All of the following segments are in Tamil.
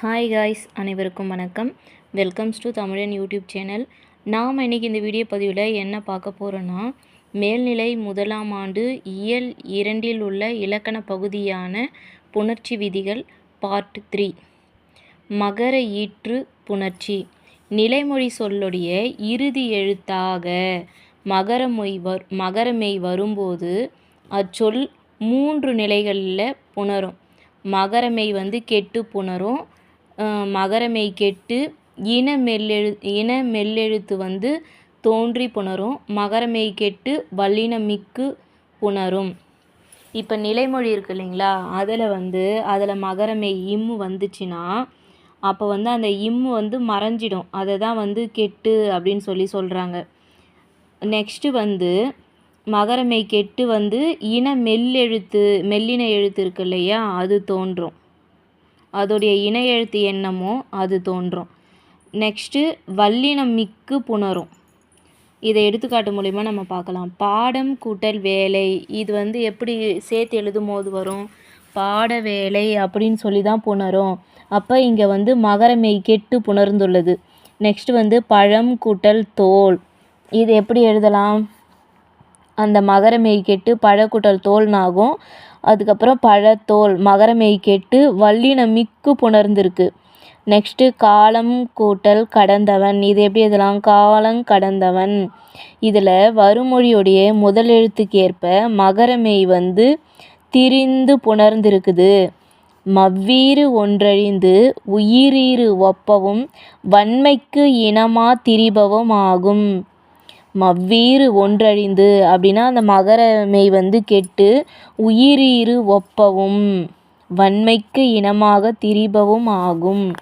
ஹாய் காய்ஸ் அனைவருக்கும் வணக்கம். Welcomes to Tamizhan YouTube channel நாம் இன்றைக்கி இந்த வீடியோ பதிவில் என்ன பார்க்க போகிறோன்னா மேல்நிலை முதலாம் ஆண்டு இயல் இரண்டில் உள்ள இலக்கண பகுதியான புணர்ச்சி விதிகள் பார்ட் த்ரீ மகர ஈற்று புணர்ச்சி. நிலைமொழி சொல்லுடைய இறுதி எழுத்தாக மகரமொய் வர் மகரமெய் வரும்போது அச்சொல் மூன்று நிலைகளில் புணரும். மகரமெய் வந்து கெட்டு புணரும் மகரமெய் கெட்டு இன மெல்லெழு இன மெல்லெழுத்து வந்து தோன்றி புணரும். மகரமெய் கெட்டு வல்லினமிக்கு புணரும். இப்போ நிலைமொழி இருக்கு இல்லைங்களா? அதில் வந்து அதில் மகரமெய் இம்மு வந்துச்சுன்னா அப்போ வந்து அந்த இம்மு வந்து மறைஞ்சிடும். அதை தான் வந்து கெட்டு அப்படின்னு சொல்லி சொல்கிறாங்க நெக்ஸ்ட்டு வந்து மகரமெய் கெட்டு வந்து இன மெல்லெழுத்து மெல்லின எழுத்து இருக்கு இல்லையா? அது தோன்றும். அதோடைய இணையெழுத்து என்னமோ அது தோன்றும். நெக்ஸ்ட்டு வல்லினம் மிக்கு புணரும். இதை எடுத்துக்காட்டு மூலிமா நம்ம பார்க்கலாம். பாடம் கூட்டல் வேலை இது வந்து எப்படி சேர்த்து எழுதும் போது வரும்? பாட வேலை அப்படின்னு சொல்லி தான் புணரும். அப்போ இங்கே வந்து மகரமெய் கெட்டு புணர்ந்துள்ளது. நெக்ஸ்ட் வந்து பழம் கூட்டல் தோல். இது எப்படி எழுதலாம்? அந்த மகரமெய் கெட்டு பழக்கூட்டல் தோல்னாகும். அதுக்கப்புறம் பழத்தோல் மகரமெய் கெட்டு வல்லினம் மிக்கு புணர்ந்திருக்கு. நெக்ஸ்ட்டு காலம் கூட்டல் கடந்தவன். இது எப்படி எழுதலாம்? காலம் கடந்தவன். இதில் வருமொழியுடைய முதல் எழுத்துக்கு ஏற்ப மகரமெய் வந்து திரிந்து புணர்ந்திருக்குது. மவ்வீறு ஒன்றழிந்து உயிரீறு ஒப்பவும் வன்மைக்கு இனமா திரிபவும் ஆகும் மவ்வீறு ஒன்றழிந்து அப்படின்னா அந்த மகர மெய் வந்து கெட்டு உயிரீறு ஒப்பவும் வன்மைக்கு இனமாக திரிபவும் ஆகும்.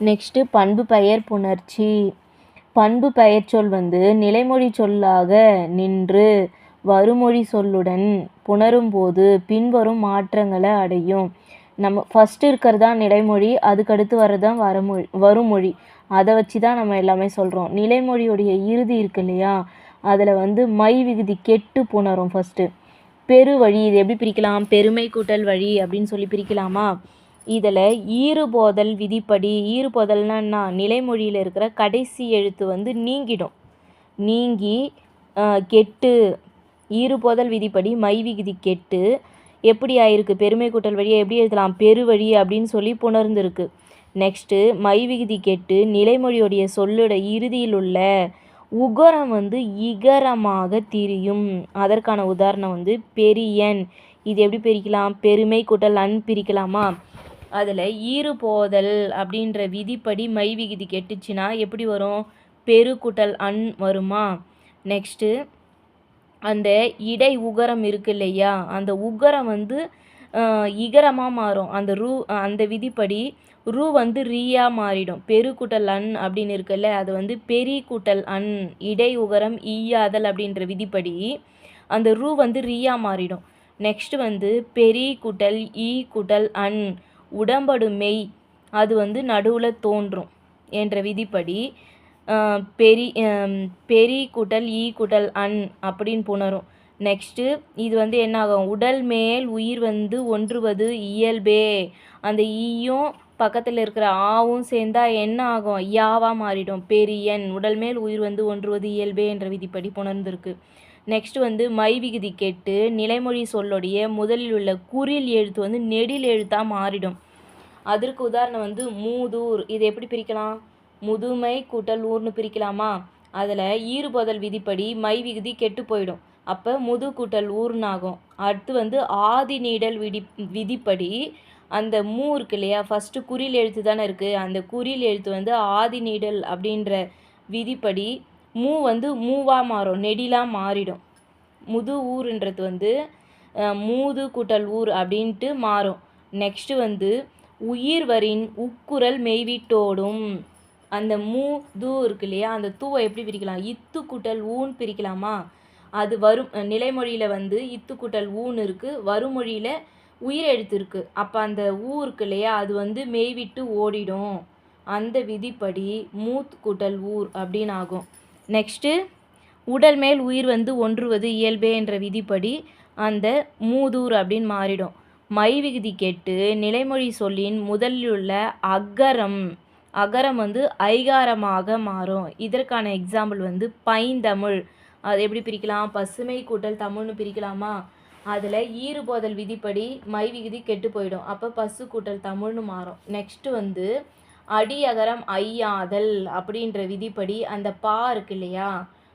நெக்ஸ்ட்டு பண்பு பெயர் புணர்ச்சி. பண்பு பெயர் சொல் வந்து நிலைமொழி சொல்லாக நின்று வருமொழி சொல்லுடன் புணரும்போது பின்வரும் மாற்றங்களை அடையும். நம்ம ஃபஸ்ட்டு இருக்கிறது தான் நிலைமொழி அதுக்கடுத்து வர்றது தான் வரமொழி வருமொழி. அதை வச்சு தான் நம்ம எல்லாமே சொல்கிறோம் நிலைமொழியுடைய இறுதி இருக்கு இல்லையா? அதில் வந்து மை விகுதி கெட்டு புணரும் ஃபஸ்ட்டு பெரு வழி இது எப்படி பிரிக்கலாம்? பெருமை கூட்டல் வழி அப்படின்னு சொல்லி பிரிக்கலாமா? இதில் ஈறுபோதல் விதிப்படி ஈறுபோதல்னா என்ன? நிலைமொழியில் இருக்கிற கடைசி எழுத்து வந்து நீங்கிடும். நீங்கி கெட்டு ஈறுபோதல் விதிப்படி மை விகுதி கெட்டு எப்படி ஆயிருக்கு? பெருமை கூட்டல் வழியை எப்படி எழுதலாம்? பெருவழி அப்படின்னு சொல்லி புணர்ந்துருக்கு. நெக்ஸ்ட்டு மை விகுதி கெட்டு நிலைமொழியுடைய சொல்லோட இறுதியில் உள்ள உகரம் வந்து இகரமாக திரியும். அதற்கான உதாரணம் வந்து பெரியன். இது எப்படி பிரிக்கலாம்? பெருமை கூட்டல் அன் பிரிக்கலாமா? அதில் ஈறுபோதல் அப்படின்ற விதிப்படி மை விகுதி கெட்டுச்சுன்னா எப்படி வரும்? பெரு கூட்டல் அன் வருமா? நெக்ஸ்ட்டு அந்த இடை உகரம் இருக்கு இல்லையா? அந்த உகரம் வந்து இகரமாக மாறும். அந்த ரூ அந்த விதிப்படி ரூ வந்து ரீயா மாறிடும். பெரு கூட்டல் அன் அப்படின்னு இருக்குல்ல அது வந்து பெரி கூட்டல் அன் இடை உகரம் ஈயாதல் அப்படின்ற விதிப்படி அந்த ரூ வந்து ரீயா மாறிடும். நெக்ஸ்ட் வந்து பெரி கூட்டல் ஈ குட்டல் அன் உடம்படு மெய் அது வந்து நடுவில் தோன்றும் என்ற விதிப்படி பெரி பெரி கூட்டல் ஈ கூட்டல் அன் அப்படின்னு புணரும். நெக்ஸ்ட்டு இது வந்து என்ன ஆகும் உடல் மேல் உயிர் வந்து ஒன்றுவது இயல்பே. அந்த ஈயும் பக்கத்தில் இருக்கிற ஆவும் சேர்ந்தா என்ன ஆகும் யாவாக மாறிடும் பெரியன் உடல் மேல் உயிர் வந்து ஒன்றுவது இயல்பே என்ற விதிப்படி புணர்ந்திருக்கு. நெக்ஸ்ட் வந்து மை விகுதி கெட்டு நிலைமொழி சொல்லுடைய முதலில் உள்ள குறில் எழுத்து வந்து நெடில் எழுத்தாக மாறிடும். அதற்கு உதாரணம் வந்து மூதூர். இது எப்படி பிரிக்கலாம்? முதுமை கூட்டல் ஊர்னு பிரிக்கலாமா? அதில் ஈறுபோதல் விதிப்படி மை விகுதி கெட்டு போயிடும். அப்போ முது கூட்டல் ஊர்னாகும். அடுத்து வந்து ஆதி நீடல் விதி விதிப்படி அந்த மூ இருக்கு இல்லையா? ஃபஸ்ட்டு குறில் எழுத்து தானே இருக்குது அந்த குறில் எழுத்து வந்து ஆதி நீடல் அப்படின்ற விதிப்படி மூ வந்து மூவாக மாறும். நெடிலாக மாறிடும். முது ஊருன்றது வந்து மூது கூட்டல் ஊர் அப்படின்ட்டு மாறும். நெக்ஸ்ட்டு வந்து உயிர் வரின் உக்குரல் மெய்விட்டோடும் அந்த மூ தூ இருக்கு இல்லையா? அந்த தூவை எப்படி பிரிக்கலாம்? இத்து கூட்டல் ஊன் பிரிக்கலாமா? அது வரும் நிலைமொழியில் வந்து இத்து கூட்டல் ஊன் இருக்குது வருமொழியில் உயிர் எழுத்து இருக்குது அப்போ அந்த ஊ இருக்கு இல்லையா? அது வந்து மெய்விட்டு ஓடிடும். அந்த விதிப்படி மூத் கூட்டல் ஊர் அப்படின்னு ஆகும். நெக்ஸ்ட்டு உடல் மேல் உயிர் வந்து ஒன்றுவது இயல்பே என்ற விதிப்படி அந்த மூதூர் அப்படின்னு மாறிடும். மை விகுதி கெட்டு நிலைமொழி சொல்லின் முதலில் உள்ள அகரம் அகரம் வந்து ஐகாரமாக மாறும். இதற்கான எக்ஸாம்பிள் வந்து பைந்தமிழ் அது எப்படி பிரிக்கலாம்? பசுமை கூட்டல் தமிழ்னு பிரிக்கலாமா? அதில் ஈறுபோதல் விதிப்படி மை விகுதி கெட்டு போயிடும். அப்போ பசு கூட்டல் தமிழ்னு மாறும். நெக்ஸ்ட்டு வந்து அடி அகரம் ஐயாதல் அப்படின்ற விதிப்படி அந்த பா இருக்கு இல்லையா?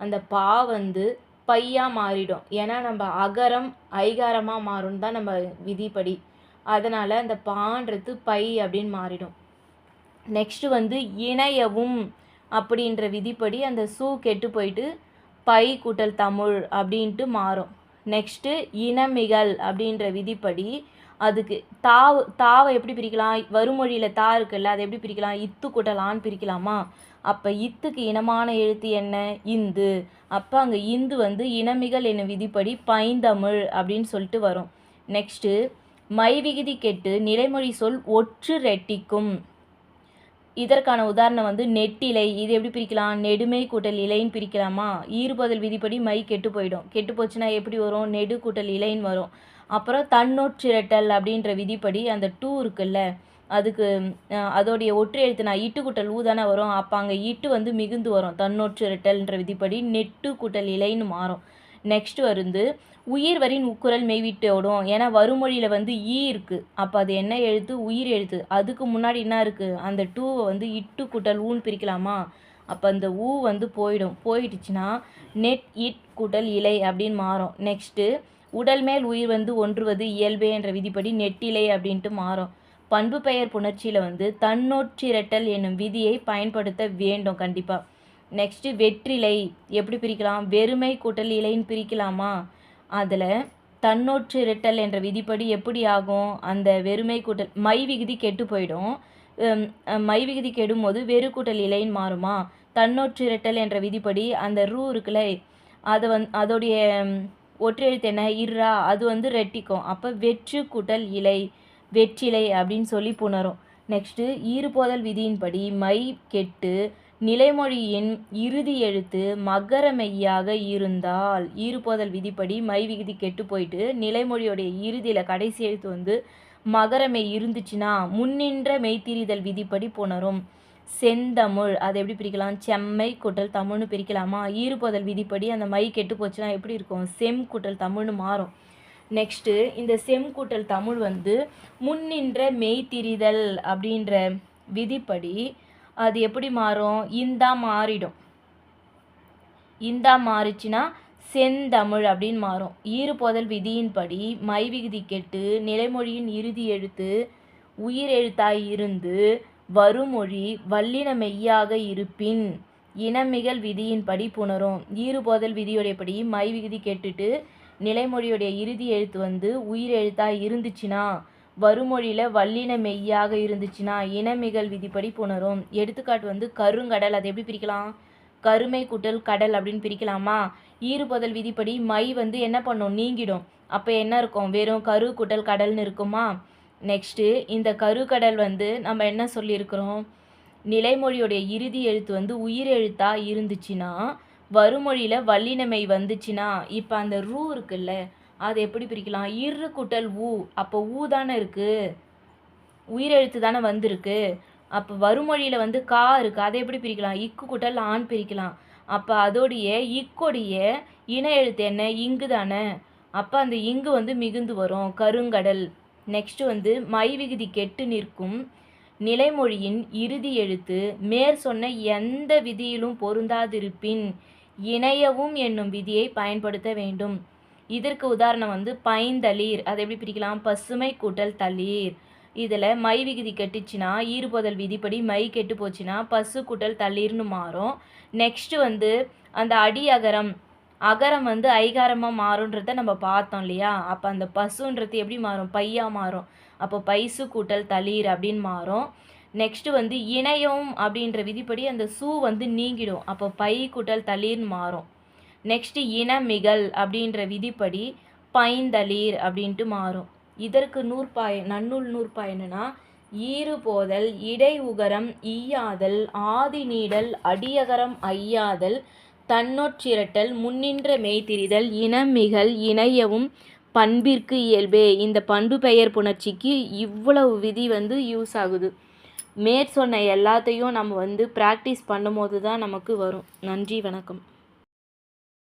அந்த பா வந்து பையாக மாறிடும். ஏன்னா நம்ம அகரம் ஐகாரமாக மாறும் தான் நம்ம விதிப்படி. அதனால் அந்த பான்றது பை அப்படின்னு மாறிடும். நெக்ஸ்ட்டு வந்து இணையவும் அப்படின்ற விதிப்படி அந்த சூ கெட்டு போயிட்டு பை கூட்டல் தமிழ் அப்படின்ட்டு மாறும். நெக்ஸ்ட்டு இனமிகள் அப்படின்ற விதிப்படி அதுக்கு தாவு தாவை எப்படி பிரிக்கலாம்? வருமொழியில் தா இருக்குல்ல அதை எப்படி பிரிக்கலாம்? இத்து கூட்டலான்னு பிரிக்கலாமா? அப்போ இத்துக்கு இனமான எழுத்து என்ன? இந்து. அப்போ அங்கே இந்து வந்து இனமிகள் என்னும் விதிப்படி பைந்தமிழ் அப்படின்னு சொல்லிட்டு வரும். நெக்ஸ்ட்டு மை விகுதி கெட்டு நிலைமொழி சொல் ஒற்று ரெட்டிக்கும். இதற்கான உதாரணம் வந்து நெட்டிலை இது எப்படி பிரிக்கலாம்? நெடுமை கூட்டல் இலைன்னு பிரிக்கலாமா? ஈறுபதல் விதிப்படி மை கெட்டு போயிடும். கெட்டு போச்சுன்னா எப்படி வரும்? நெடு கூட்டல் இலைன்னு வரும். அப்புறம் தன்னொற்றிரட்டல் அப்படின்ற விதிப்படி அந்த டூ இருக்குல்ல அதுக்கு அதோடைய ஒற்று எழுத்து நான் இட்டு கூட்டல் ஊ தானே வரும். அப்போ அங்கே இட்டு வந்து மிகுந்து வரும். தன்னொற்றிரட்டல்ன்ற விதிப்படி நெட்டு கூட்டல் இலைன்னு மாறும். நெக்ஸ்ட் வந்து உயிர் வரின் உக்குரல் மெய்விட்டு ஓடும். ஏன்னா வருமொழியில் வந்து ஈ இருக்குது அப்போ அது என்ன எழுத்து? உயிர் எழுத்து. அதுக்கு முன்னாடி என்ன இருக்குது அந்த டூவை வந்து இட்டு கூட்டல் ஊன்னு பிரிக்கலாமா? அப்போ அந்த ஊ வந்து போயிடும். போயிடுச்சுன்னா நெட் இட் கூட்டல் இலை அப்படின்னு மாறும். நெக்ஸ்ட்டு உடல் மேல் உயிர் வந்து ஒன்றுவது இயல்பே என்ற விதிப்படி நெட்டிலை அப்படின்ட்டு மாறும். பண்பு பெயர் புணர்ச்சியில் வந்து தன்னொற்றிரட்டல் என்னும் விதியை பயன்படுத்த வேண்டும் கண்டிப்பாக நெக்ஸ்ட்டு வெற்றிலை எப்படி பிரிக்கலாம்? வெறுமை கூட்டல் இலைன்னு பிரிக்கலாமா? அதில் தன்னோற்று இரட்டல் என்ற விதிப்படி எப்படி ஆகும்? அந்த வெறுமை கூட்டல் மை விகுதி கெட்டு போயிடும். மை விகுதி கெடும்போது வெறு கூட்டல் இலைன்னு மாறுமா? தன்னோற்று இரட்டல் என்ற விதிப்படி அந்த ரூ இருக்குல்ல அதை வந் அதோடைய ஒற்றெழுத்து ஒற்றை எழுத்து என்ன? இர்ரா அது வந்து ரெட்டிக்கும். அப்போ வெற்று கூட்டல் இலை வெற்றிலை அப்படின்னு சொல்லி புணரும். நெக்ஸ்ட்டு ஈறுபோதல் விதியின்படி மை கெட்டு நிலைமொழியின் இறுதி எழுத்து மகர மெய்யாக இருந்தால். ஈறுபோதல் விதிப்படி மை விகுதி கெட்டு போயிட்டு நிலைமொழியோடைய இறுதியில் கடைசி எழுத்து வந்து மகர மெய் இருந்துச்சுன்னா முன்னின்ற மெய்த்திரிதல் விதிப்படி புணரும். செந்தமிழ் அதை எப்படி பிரிக்கலாம்? செம்மை கூட்டல் தமிழ்னு பிரிக்கலாமா? ஈறுபோதல் விதிப்படி அந்த மை கெட்டு போச்சுன்னா எப்படி இருக்கும்? செம் கூட்டல் தமிழ்னு மாறும். நெக்ஸ்ட்டு இந்த செம் கூட்டல் தமிழ் வந்து முன்னின்ற மெய்த்திரிதல் அப்படின்ற விதிப்படி அது எப்படி மாறும்? இந்தா மாறிடும். இந்தா மாறிச்சுன்னா செந்தமிழ் அப்படின்னு மாறும். ஈறுபோதல் விதியின்படி மை விகுதி கெட்டு நிலைமொழியின் இறுதி எழுத்து உயிர் எழுத்தாய் இருந்து வருமொழி வல்லின மெய்யாக இருப்பின் இனமிகல் விதியின்படி புணரும். ஈறுபோதல் விதியுடையபடி மை விகுதி கெட்டுட்டு நிலைமொழியுடைய இறுதி எழுத்து வந்து உயிர் எழுத்தாக இருந்துச்சுன்னா வருமொழியில் வல்லின மெய்யாக இருந்துச்சுன்னா இனமிகல் விதிப்படி புணரும். எடுத்துக்காட்டு வந்து கருங்கடல் அதை எப்படி பிரிக்கலாம்? கருமை கூட்டல் கடல் அப்படின்னு பிரிக்கலாமா? ஈறுபதல் விதிப்படி மை வந்து என்ன பண்ணும்? நீங்கிடும். அப்போ என்ன இருக்கும்? வெறும் கரு கூட்டல் கடல்னு இருக்குமா? நெக்ஸ்ட்டு இந்த கருக்கடல் வந்து நம்ம என்ன சொல்லியிருக்கிறோம்? நிலைமொழியுடைய இறுதி எழுத்து வந்து உயிர் எழுத்தாக இருந்துச்சுன்னா வருமொழியில் வல்லினமை வந்துச்சுன்னா இப்போ அந்த ரூ இருக்குல்ல அது எப்படி பிரிக்கலாம்? இரு குட்டல் ஊ. அப்போ ஊ தானே இருக்குது உயிரெழுத்து தானே வந்திருக்கு. அப்போ வருமொழியில் வந்து கா இருக்குது அதை எப்படி பிரிக்கலாம்? இக்கு குட்டல் ஆண் பிரிக்கலாம். அப்போ அதோடைய இக்கோடைய இன எழுத்து என்ன? இங்கு தானே. அப்போ அந்த இங்கு வந்து மிகுந்து வரும். கருங்கடல். நெக்ஸ்ட்டு வந்து மை விகுதி கெட்டு நிற்கும் நிலைமொழியின் இறுதி எழுத்து. மேற் சொன்ன எந்த விதியிலும் பொருந்தாதிருப்பின் இணையவும் என்னும் விதியை பயன்படுத்த வேண்டும். இதற்கு உதாரணம் வந்து பைந்தளிர் அதை எப்படி பிரிக்கலாம்? பசுமை கூட்டல் தளிர். இதில் மை விகுதி கெட்டுச்சுன்னா ஈறுபோதல் விதிப்படி மை கெட்டு போச்சுன்னா பசு கூட்டல் தளிர்னு மாறும். நெக்ஸ்ட்டு வந்து அந்த அடி அகரம் அகரம் வந்து ஐகாரமாக மாறுன்றத நம்ம பார்த்தோம் இல்லையா? அப்போ அந்த பசுன்றது எப்படி மாறும்? பையாக மாறும். அப்போ பைசு கூட்டல் தளிர் அப்படின்னு மாறும். நெக்ஸ்ட்டு வந்து இணையம் அப்படின்ற விதிப்படி அந்த சூ வந்து நீங்கிடும். அப்போ பை கூட்டல் தளிர்னு மாறும். நெக்ஸ்ட் இனமிகல் அப்படின்ற விதிப்படி பைந்தளிர் அப்படின்ட்டு மாறும். இதற்கு நூற்பாய் நன்னூல் நூற்பாய் என்னன்னா ஈறுபோதல் இடை உகரம் ஈயாதல் ஆதி நீடல் அடியகரம் ஐயாதல் தன்னொற்றிரட்டல் முன்னின்ற மெய்திரிதல் இனமிகல் இணையவும் பண்பிற்கு இயல்பே. இந்த பண்பு பெயர் புணர்ச்சிக்கு இவ்வளவு விதி வந்து யூஸ் ஆகுது. மேற் சொன்ன எல்லாத்தையும் நம்ம வந்து ப்ராக்டிஸ் பண்ணும்போது தான் நமக்கு வரும். நன்றி வணக்கம்.